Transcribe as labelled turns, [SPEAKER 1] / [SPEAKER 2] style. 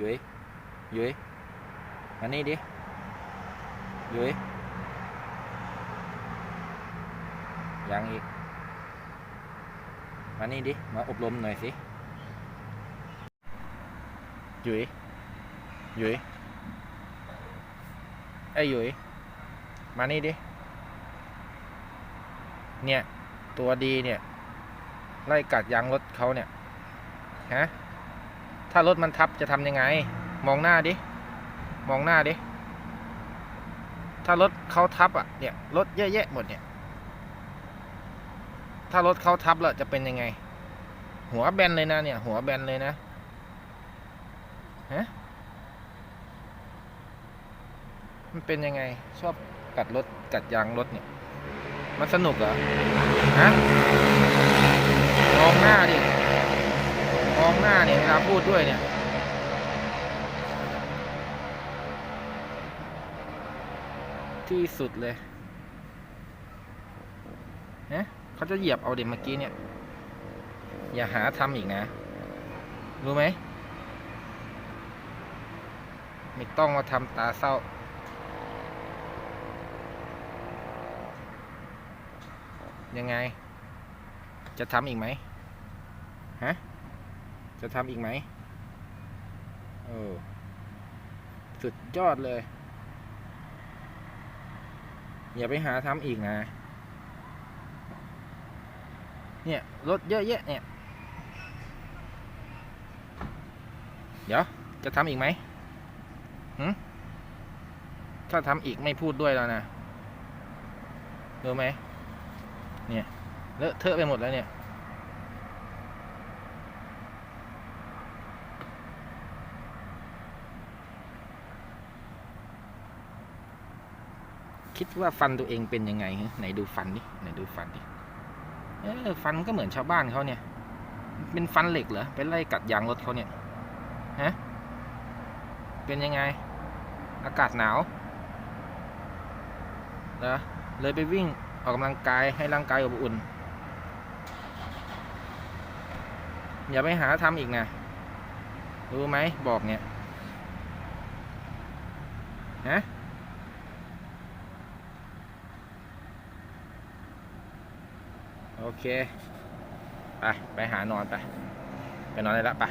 [SPEAKER 1] ยุ้ยยุ้ยมานี่ดิยุ้ยยังอีก มานี่ดิ มาอบรมหน่อยสิยุ้ยยุ้ยไอ้ยหยุยมานี่ดิ เนี่ย ตัวดีเนี่ย ไล่กัดยางรถเขาเนี่ย ฮะ ถ้ารถมันทับจะทำยังไง มองหน้าดิ มองหน้าดิ ถ้ารถเขาทับอะ เนี่ยรถเยอะแยะหมดเนี่ย ถ้ารถเขาทับแล้วจะเป็นยังไง หัวแบนเลยนะเนี่ย หัวแบนเลยนะฮะมันเป็นยังไง ชอบกัดรถกัดยางรถเนี่ย มันสนุกเหรอฮะมองหน้าดิ มองหน้าเนี่ยเวลาพูดด้วยเนี่ยที่สุดเลยฮะเขาจะเหยียบเอาเด็กเมื่อกี้เนี่ย อย่าหาทำอีกนะ รู้ไหม ไม่ต้องมาทำตาเศร้า ยังไง จะทำอีกไหมฮะ จะทำอีกไหมเออสุดยอดเลย อย่าไปหาทำอีกนะ เนี่ย รถเยอะแยะเนี่ย เดี๋ยว จะทำอีกไหมหืมถ้าทำอีกไม่พูดด้วยแล้วนะรู้ไหม เนี่ย เลอะเทอะไปหมดแล้วเนี่ย คิดว่าฟันตัวเองเป็นยังไงไหนดูฟันดิไหนดูฟันดิเออฟันก็เหมือนชาวบ้านเขาเนี่ย เป็นฟันเหล็กเหรอไปไล่กัดยางรถเขาเนี่ยฮะเป็นยังไง อากาศหนาวเหรอเลยไปวิ่งออกกำลังกายให้ร่างกายอบอุ่น อย่าไปหาทำอีกนะรู้ไหมบอกเนี่ยฮะ โอเค ไป ไปหานอนไป ไปนอนได้แล้วไป